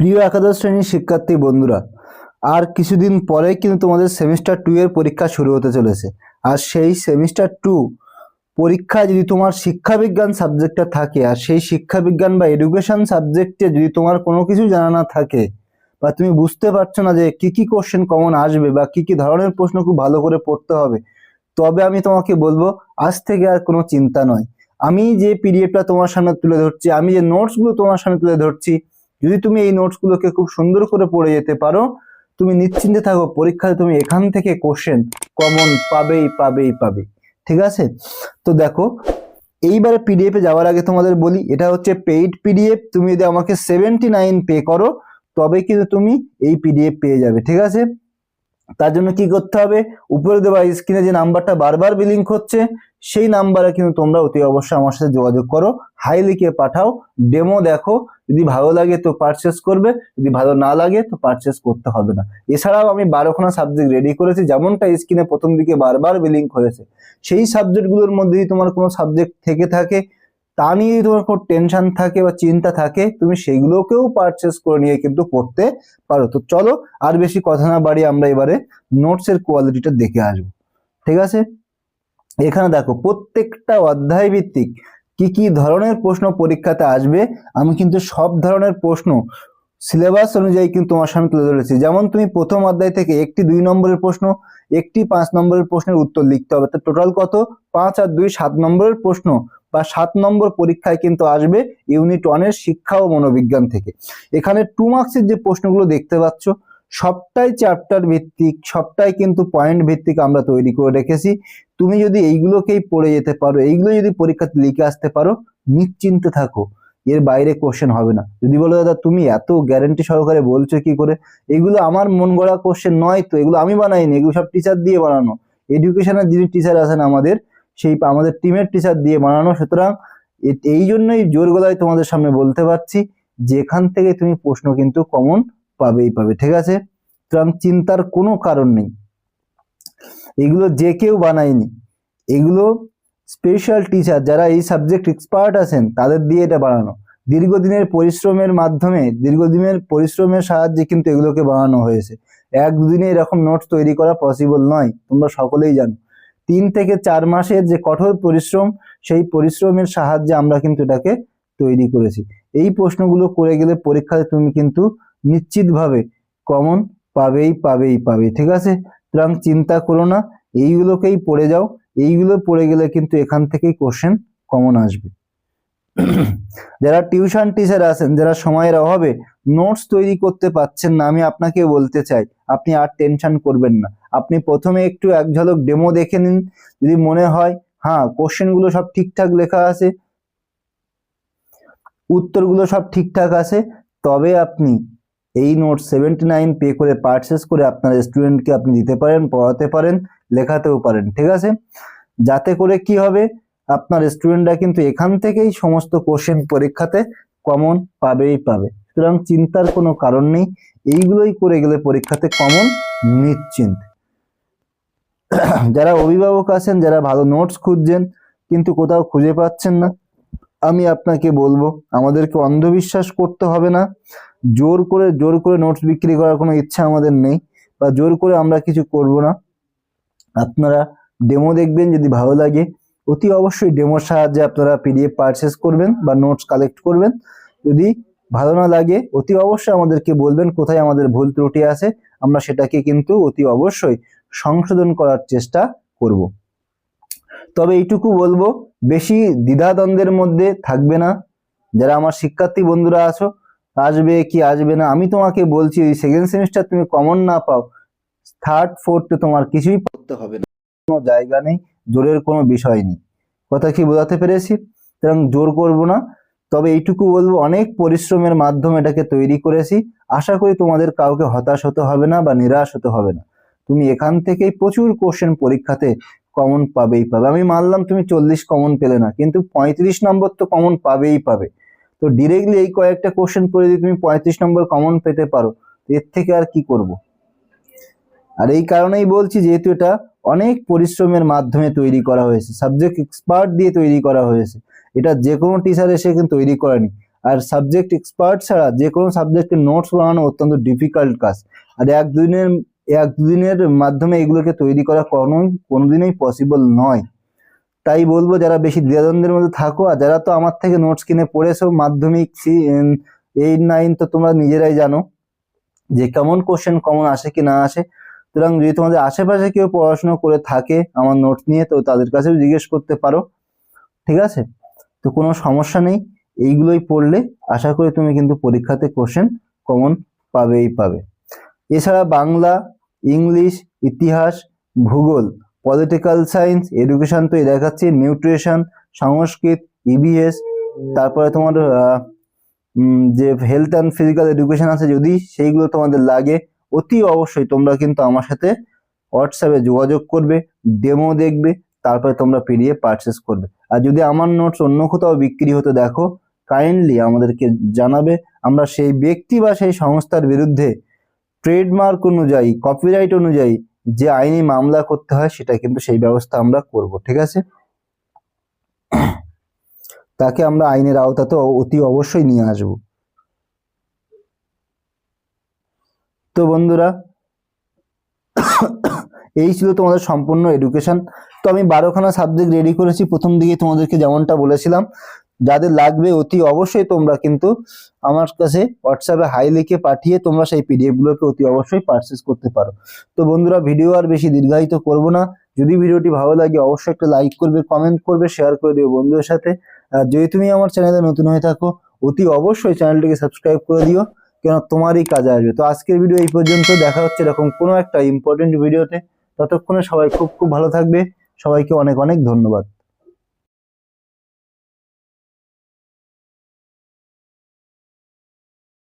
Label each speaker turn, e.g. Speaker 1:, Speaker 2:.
Speaker 1: প্রিয় একাদশ শ্রেণির শিক্ষার্থী বন্ধুরা, আর কিছুদিন পরেই কিন্তু তোমাদের সেমিস্টার টু এর পরীক্ষা শুরু হতে চলেছে। আর সেই সেমিস্টার টু পরীক্ষায় যদি তোমার শিক্ষাবিজ্ঞান সাবজেক্টটা থাকে, আর সেই শিক্ষাবিজ্ঞান বা এডুকেশন সাবজেক্টে যদি তোমার কোনো কিছু জানা না থাকে, বা তুমি বুঝতে পারছ না যে কি কি কোশ্চেন কমন আসবে, বা কি কি ধরনের প্রশ্ন খুব ভালো করে পড়তে হবে, তবে আমি তোমাকে বলব, আজ থেকে আর কোনো চিন্তা নয়। আমি যে পিডিএফটা তোমার সামনে তুলে ধরছি, আমি যে নোটসগুলো তোমার সামনে তুলে ধরছি যদি তুমি এই নোটসগুলোকে খুব সুন্দর করে পড়ে যেতে পারো, তুমি নিশ্চিন্তে থাকো, পরীক্ষায় তুমি এখান থেকে কোশ্চেন কমন পাবেই পাবেই পাবে ঠিক আছে? তো দেখো, এইবারে পিডিএফ যাওয়ার আগে তোমাদের বলি, এটা হচ্ছে পেইড পিডিএফ তুমি যদি আমাকে সেভেন্টি নাইন পে করো তবে কিন্তু তুমি এই পিডিএফ পেয়ে যাবে। ঠিক আছে? তার জন্য কি করতে হবে? উপরে দেওয়া স্ক্রিনে যে নাম্বারটা বারবার বিলিং হচ্ছে, সেই নাম্বারে কিন্তু তোমরা অতি অবশ্যই আমার সাথে যোগাযোগ করো। হাই লিখে পাঠাও। ডেমো দেখো। যদি ভালো লাগে তো পারচেস করবে। যদি ভালো না লাগে তো পারচেস করতে হবে না। এছাড়াও আমি বারোখানা সাবজেক্ট রেডি করেছি। যেমনটা স্ক্রিনে প্রথম দিকে বারবার বিলিং হয়েছে। সেই সাবজেক্টগুলোর মধ্যে যদি তোমার কোনো সাবজেক্ট থেকে থাকে তা নিয়ে যদি তোমার কোনো টেনশন থাকে বা চিন্তা থাকে, তুমি সেগুলোকেও পারচেস করে নিয়ে কিন্তু পড়তে পারো। তো চলো আর বেশি কথা না বাড়িয়ে আমরা এবারে নোটসের কোয়ালিটিটা দেখে আসব। ঠিক আছে? এখানে দেখো, প্রত্যেকটা অধ্যায় ভিত্তিক কি কি ধরনের প্রশ্ন পরীক্ষাতে আসবে? আমি কিন্তু সব ধরনের প্রশ্ন সিলেবাস অনুযায়ী কিন্তু তোমার সামনে তুলে ধরেছি। যেমন তুমি প্রথম অধ্যায় থেকে একটি দুই নম্বরের প্রশ্ন, একটি পাঁচ নম্বরের প্রশ্নের উত্তর লিখতে হবে। তো টোটাল কত? পাঁচ আর দুই সাত নম্বরের প্রশ্ন বা সাত নম্বর পরীক্ষায় কিন্তু আসবে ইউনিট ওয়ানের শিক্ষা ও মনোবিজ্ঞান থেকে। এখানে টু মার্কসের যে প্রশ্নগুলো দেখতে পাচ্ছ, সবটাই চ্যাপ্টার ভিত্তিক, সবটাই কিন্তু পয়েন্ট ভিত্তিক আমরা তৈরি করে রেখেছি। তুমি যদি এইগুলোকেই পড়ে যেতে পারো, এইগুলো যদি পরীক্ষাতে লিখে আসতে পারো, নিশ্চিন্তে থাকো। এর বাইরে কোশ্চেন হবে না। যদি বলো, দাদা, তুমি এত গ্যারেন্টি সহকারে বলছো কি করে? এগুলো আমার মন গড়া কোশ্চেন নয় তো। এগুলো আমি বানাইনি, এগুলো সব টিচার দিয়ে বানানো। এডুকেশনের যিনি টিচার আছেন আমাদের, সেই আমাদের টিমের টিচার দিয়ে বানানো। সুতরাং এই জন্যই জোর গলায় তোমাদের সামনে বলতে পারছি, যেখান থেকে তুমি প্রশ্ন কিন্তু কমন পাবেই পাবে, ঠিক আছে? সুতরাং চিন্তার কোনো কারণ নেই। এগুলো যে কেউ বানায়নি, এগুলো স্পেশাল টিচার যারা এই সাবজেক্ট এক্সপার্ট আছেন, তাদের দিয়ে এটা বানানো। দীর্ঘদিনের পরিশ্রমের মাধ্যমে, দীর্ঘদিনের পরিশ্রমের সাহায্যে কিন্তু এগুলোকে বানানো হয়েছে। এক দুদিনে এরকম নোটস তৈরি করা পসিবল নয়, তোমরা সকলেই জানো। তিন থেকে চার মাসের যে কঠোর পরিশ্রম, সেই পরিশ্রমের সাহায্যে আমরা কিন্তু এটাকে তৈরি করেছি। এই প্রশ্নগুলো করে গেলে পরীক্ষায় তুমি কিন্তু নিশ্চিতভাবে কমন পাবেই পাবেই, পাবে। ঠিক আছে? সুতরাং চিন্তা করো না, এইগুলোকেই পড়ে যাও। এইগুলো পড়ে গেলে কিন্তু এখান থেকেই কোশ্চেন কমন আসবে। যারা টিউশন টিচার আছেন, যারা সময়ের অভাবে নোটস তৈরি করতে পাচ্ছেন না, আমি আপনাকে বলতে চাই, আপনি আর টেনশন করবেন না। আপনি প্রথমে একটু এক ঝলক ডেমো দেখে নিন, যদি মনে হয় হ্যাঁ কোশ্চেনগুলো সব ঠিকঠাক লেখা আছে, উত্তরগুলো সব ঠিকঠাক আছে, তবে আপনি এই নোট সেভেন্টি নাইন পে করে পারচেস করে আপনার স্টুডেন্টকে আপনি দিতে পারেন, পড়াতে পারেন, লেখাতেও পারেন, ঠিক আছে? যাতে করে কি হবে? আপনার স্টুডেন্টরা কিন্তু এখান থেকেই সমস্ত কোশ্চেন পরীক্ষাতে কমন পাবেই পাবে। সুতরাং চিন্তার কোনো কারণ নেই, এইগুলোই করে গেলে পরীক্ষাতে কমন নিশ্চিন্ত। যারা অভিভাবক আছেন, যারা ভালো নোটস খুঁজছেন, কিন্তু কোথাও খুঁজে পাচ্ছেন না আমি আপনাকে বলব, আমাদেরকে অন্ধবিশ্বাস করতে হবে না। জোর করে জোর করে নোটস বিক্রি করার কোনো ইচ্ছা আমাদের নেই বা জোর করে আমরা কিছু করব না। আপনারা ডেমো দেখবেন যদি ভালো লাগে। অতি অবশ্যই ডেমোর সাহায্যে আপনারা পিডিএফ পারচেস করবেন বা নোটস কালেক্ট করবেন। যদি ভালো না লাগে, অতি অবশ্যই আমাদেরকে বলবেন কোথায় আমাদের ভুল ত্রুটি আছে। আমরা সেটাকে কিন্তু অতি অবশ্যই সংশোধন করার চেষ্টা করব। তবে এইটুকু বলব, বেশি দ্বিধাদ্বন্দ্বের মধ্যে থাকবে না। যারা আমার শিক্ষার্থী বন্ধুরা আছো, আসবে কি আসবে না, আমি তোমাকে বলছি ওই সেকেন্ড সেমিস্টার তুমি কমন না পাও থার্ড ফোর্থে তোমার কিছুই পড়তে হবে না। কোনো জায়গা নেই, জোরের কোনো বিষয় নেই। কথা কি বোঝাতে পেরেছি? সুতরাং জোর করব না। তবে এইটুকু বলব, অনেক পরিশ্রমের মাধ্যমে এটাকে তৈরি করেছি। আশা করি তোমাদের কাউকে হতাশ হতে হবে না বা নিরাশ হতে হবে না। তুমি এখান থেকেই প্রচুর কোশ্চেন পরীক্ষাতে কমন পাবেই পাবে। আমি মানলাম তুমি চল্লিশ কমন পেলে না, কিন্তু পঁয়ত্রিশ নম্বর তো কমন পাবেই পাবে। তো ডিরেক্টলি এই কয়েকটা কোশ্চেন পড়ে যদি তুমি পঁয়ত্রিশ নম্বর কমন পেতে পারো এর থেকে আর কি করব? আর এই কারণেই বলছি যেহেতু এটা অনেক পরিশ্রমের মাধ্যমে তৈরি করা হয়েছে সাবজেক্ট এক্সপার্ট দিয়ে তৈরি করা হয়েছে। এটা যে কোনো টিচার এসে কিন্তু তৈরি করেনি। আর সাবজেক্ট এক্সপার্ট ছাড়া যে কোনো সাবজেক্টের নোটস বানানো অত্যন্ত ডিফিকাল্ট কাজ। আর এক দুদিনের এক দুদিনের মাধ্যমে এগুলোকে তৈরি করা কোনোই, কোনোদিনই পসিবল নয়। তাই বলব, যারা বেশি দ্বিধাদ্বন্দ্বের মধ্যে থাকো, আর যারা তো আমার থেকে নোটস কিনে পড়েছো, মাধ্যমিক এইট নাইন তো তোমরা নিজেরাই জানো যে কেমন কোশ্চেন কমন আসে কি না আসে। সুতরাং যদি তোমাদের আশেপাশে কেউ পড়াশোনা করে থাকে আমার নোটস নিয়ে, তো তাদের কাছেও জিজ্ঞেস করতে পারো। ঠিক আছে? তো কোনো সমস্যা নেই, এইগুলোই পড়লে আশা করি তুমি কিন্তু পরীক্ষাতে কোশ্চেন কমন পাবেই পাবে। এছাড়া বাংলা ইংলিশ, ইতিহাস, ভূগোল, পলিটিক্যাল সায়েন্স, এডুকেশন তো এই দেখাচ্ছি, নিউট্রিশন, সংস্কৃত ইবিএস তারপরে তোমার যে হেলথ অ্যান্ড ফিজিক্যাল এডুকেশন আছে যদি সেইগুলো তোমাদের লাগে, অতি অবশ্যই তোমরা কিন্তু আমার সাথে হোয়াটসঅ্যাপে যোগাযোগ করবে ডেমো দেখবে, তারপরে তোমরা পিডিএফ পারচেস করবে। আর যদি আমার নোটস অন্য কোথাও বিক্রি হতে, দেখো কাইন্ডলি আমাদেরকে জানাবে, আমরা সেই ব্যক্তি বা সেই সংস্থার বিরুদ্ধে ট্রেডমার্ক অনুযায়ী কপিরাইট অনুযায়ী যে আইনি মামলা করতে হয় সেটা কিন্তু সেই ব্যবস্থা আমরা করব, ঠিক আছে? তাকে আমরা আইনের আওতাতে অতি অবশ্যই নিয়ে আসব। তো বন্ধুরা, এই ছিল তোমাদের সম্পূর্ণ এডুকেশন তো আমি বারোখানা সাবজেক্ট রেডি করেছি, প্রথম দিকে তোমাদেরকে যেমনটা বলেছিলাম যাদের লাগবে অতি অবশ্যই তোমরা কিন্তু আমার কাছে হোয়াটসঅ্যাপে হাই লিখে পাঠিয়ে তোমরা সেই পিডিএফ গুলোকে অতি অবশ্যই পারচেস করতে পারো। তো বন্ধুরা ভিডিও আর বেশি দীর্ঘায়িত করব না। যদি ভিডিওটি ভালো লাগে, অবশ্যই একটা লাইক করবে কমেন্ট করবে শেয়ার করে দিও বন্ধুদের সাথে। আর যদি তুমি আমার চ্যানেলে নতুন হয়ে থাকো, অতি অবশ্যই চ্যানেলটিকে সাবস্ক্রাইব করে দিও কেন তোমারই কাজে আসবে। তো আজকের ভিডিও এই পর্যন্ত। দেখা হচ্ছে এরকম কোনো একটা ইম্পর্টেন্ট ভিডিওতে ততক্ষণে সবাই খুব খুব ভালো থাকবে। সবাইকে অনেক অনেক ধন্যবাদ।